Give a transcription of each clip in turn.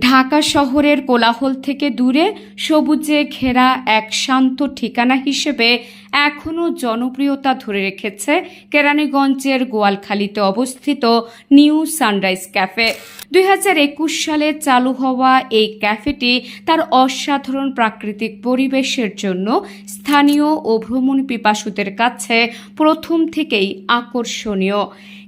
ঢাকা শহরের কোলাহল থেকে দূরে সবুজে ঘেরা এক শান্ত ঠিকানা হিসেবে এখনও জনপ্রিয়তা ধরে রেখেছে কেরানীগঞ্জের গোয়ালখালীতে অবস্থিত নিউ সানরাইজ ক্যাফে। দুই হাজার একুশ সালে চালু হওয়া এই ক্যাফেটি তার অসাধারণ প্রাকৃতিক পরিবেশের জন্য স্থানীয় ও ভ্রমণ পিপাসুদের কাছে প্রথম থেকেই আকর্ষণীয়।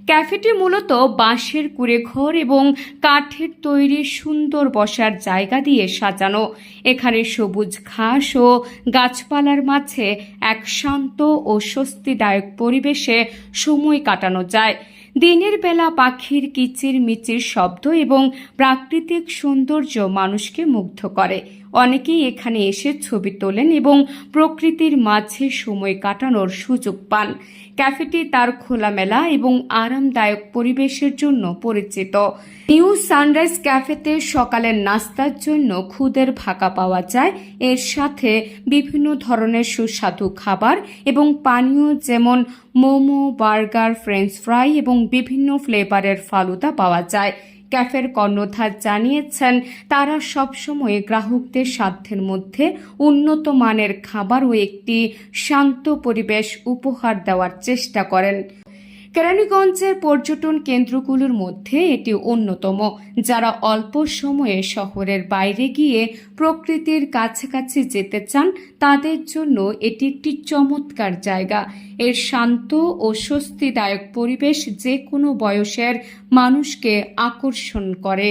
ক্যাফেটি মূলত বাঁশের কুড়ে ঘর এবং কাঠের তৈরি সুন্দর বসার জায়গা দিয়ে সাজানো। এখানে সবুজ ঘাস ও গাছপালার মাঝে এক শান্ত ও স্বস্তিদায়ক পরিবেশে সময় কাটানো যায়। দিনের বেলা পাখির কিচির মিচির শব্দ এবং প্রাকৃতিক সৌন্দর্য মানুষকে মুগ্ধ করে। অনেকেই এখানে এসে ছবি তোলেন এবং প্রকৃতির মাঝে সময় কাটানোর সুযোগ পান। ক্যাফেটি তার খোলামেলা এবং আরামদায়ক পরিবেশের জন্য পরিচিত। নিউ সানরাইজ ক্যাফেতে সকালের নাস্তার জন্য খুদের ভাকা পাওয়া যায়। এর সাথে বিভিন্ন ধরনের সুস্বাদু খাবার এবং পানীয় যেমন মোমো, বার্গার, ফ্রেঞ্চ ফ্রাই এবং বিভিন্ন ফ্লেভারের ফালুদা পাওয়া যায়। ক্যাফের কর্ণধার জানিয়েছেন, তারা সবসময় গ্রাহকদের সাধ্যের মধ্যে উন্নত মানের খাবার ও একটি শান্ত পরিবেশ উপহার দেওয়ার চেষ্টা করেন। কেরানীগঞ্জের পর্যটন কেন্দ্রগুলোর মধ্যে এটি অন্যতম, যারা অল্প সময়ে শহরের বাইরে গিয়ে প্রকৃতির কাছাকাছি যেতে চান, তাদের জন্য এটি একটি চমৎকার জায়গা। এর শান্ত ও স্বস্তিদায়ক পরিবেশ যে কোনো বয়সের মানুষকে আকর্ষণ করে।